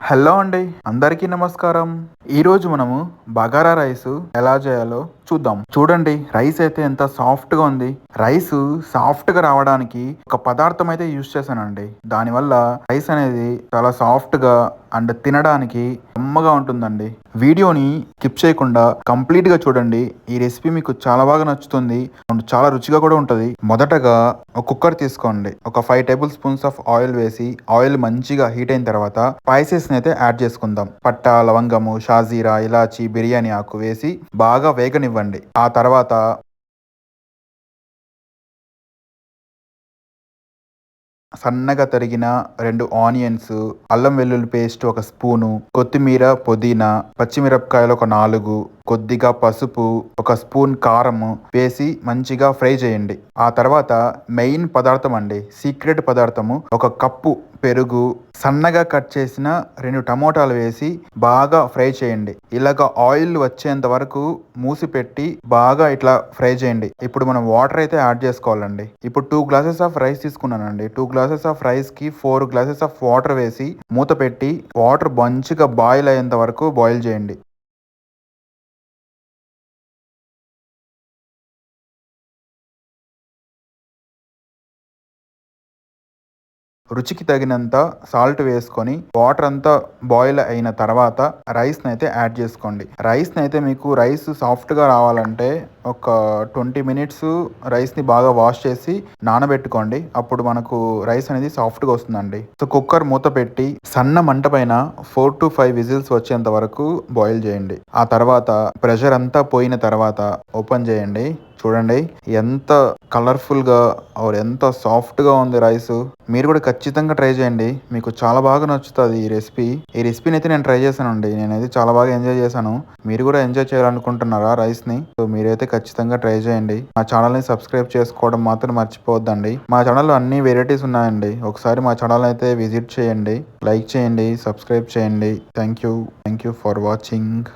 Hello అండి అందరికీ నమస్కారం. ఈరోజు మనము బగారా రైస్ ఎలా చేయాలో చూద్దాం. చూడండి రైస్ అయితే ఎంత సాఫ్ట్గా ఉంది. రైస్ సాఫ్ట్గా రావడానికి ఒక పదార్థం అయితే యూజ్ చేశానండి. దానివల్ల రైస్ అనేది చాలా సాఫ్ట్గా అండ్ తినడానికి అమ్మగా ఉంటుందండి. వీడియోని స్కిప్ చేయకుండా కంప్లీట్గా చూడండి. ఈ రెసిపీ మీకు చాలా బాగా నచ్చుతుంది అండ్ చాలా రుచిగా కూడా ఉంటుంది. మొదటగా ఒక కుక్కర్ తీసుకోండి. ఒక five tablespoons of oil వేసి ఆయిల్ మంచిగా హీట్ అయిన తర్వాత స్పైసెస్ అయితే యాడ్ చేసుకుందాం. పట్ట లవంగము షాజీరా ఇలాచి బిర్యానీ ఆకు వేసి బాగా వేగనివ్వండి. ఆ తర్వాత సన్నగా తరిగిన రెండు ఆనియన్స్ అల్లం వెల్లుల్లి పేస్ట్ ఒక స్పూను కొత్తిమీర పుదీనా పచ్చిమిరపకాయలు ఒక నాలుగు కొద్దిగా పసుపు ఒక స్పూన్ కారము వేసి మంచిగా ఫ్రై చేయండి. ఆ తర్వాత మెయిన్ పదార్థం అండి సీక్రెట్ పదార్థము ఒక కప్పు పెరుగు సన్నగా కట్ చేసిన రెండు టమోటాలు వేసి బాగా ఫ్రై చేయండి. ఇలాగ ఆయిల్ వచ్చేంత వరకు మూసిపెట్టి బాగా ఇట్లా ఫ్రై చేయండి. ఇప్పుడు మనం వాటర్ అయితే యాడ్ చేసుకోవాలండి. ఇప్పుడు టూ గ్లాసెస్ ఆఫ్ రైస్ తీసుకున్నానండి. టూ గ్లాసెస్ ఆఫ్ రైస్కి ఫోర్ గ్లాసెస్ ఆఫ్ వాటర్ వేసి మూత పెట్టి వాటర్ మంచిగా బాయిల్ అయ్యేంత వరకు బాయిల్ చేయండి. రుచికి తగినంత సాల్ట్ వేసుకొని వాటర్ అంతా బాయిల్ అయిన తర్వాత రైస్ని అయితే యాడ్ చేసుకోండి. రైస్ని అయితే మీకు రైస్ సాఫ్ట్గా రావాలంటే ఒక ట్వంటీ మినిట్స్ రైస్ని బాగా వాష్ చేసి నానబెట్టుకోండి. అప్పుడు మనకు రైస్ అనేది సాఫ్ట్గా వస్తుందండి. సో కుక్కర్ మూత పెట్టి సన్న మంట పైన ఫోర్ టు ఫైవ్ విజిల్స్ వచ్చేంత వరకు బాయిల్ చేయండి. ఆ తర్వాత ప్రెషర్ అంతా పోయిన తర్వాత ఓపెన్ చేయండి. చూడండి ఎంత కలర్ఫుల్గా ఆర్ ఎంత సాఫ్ట్గా ఉంది రైస్. మీరు కూడా ఖచ్చితంగా ట్రై చేయండి. మీకు చాలా బాగా నచ్చుతుంది ఈ రెసిపీ ఈ రెసిపీని అయితే నేను ట్రై చేశానండి. నేనైతే చాలా బాగా ఎంజాయ్ చేశాను. మీరు కూడా ఎంజాయ్ చేయాలనుకుంటున్నారా రైస్ని సో మీరైతే ఖచ్చితంగా ట్రై చేయండి. మా ఛానల్ని సబ్స్క్రైబ్ చేసుకోవడం మాత్రం మర్చిపోవద్దండి. మా ఛానల్లో అన్ని వెరైటీస్ ఉన్నాయండి. ఒకసారి మా ఛానల్ అయితే విజిట్ చేయండి. లైక్ చేయండి సబ్స్క్రైబ్ చేయండి. Thank you thank you for watching